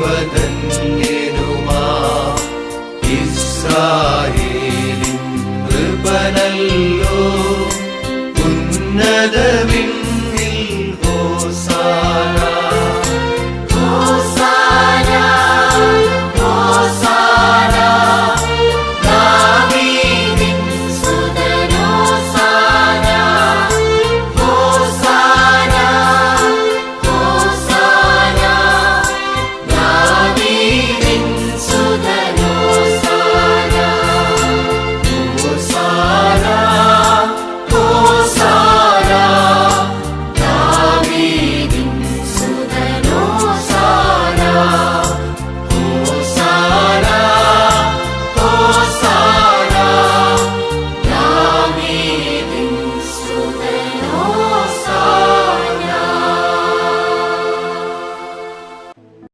ജീവതൻ Israel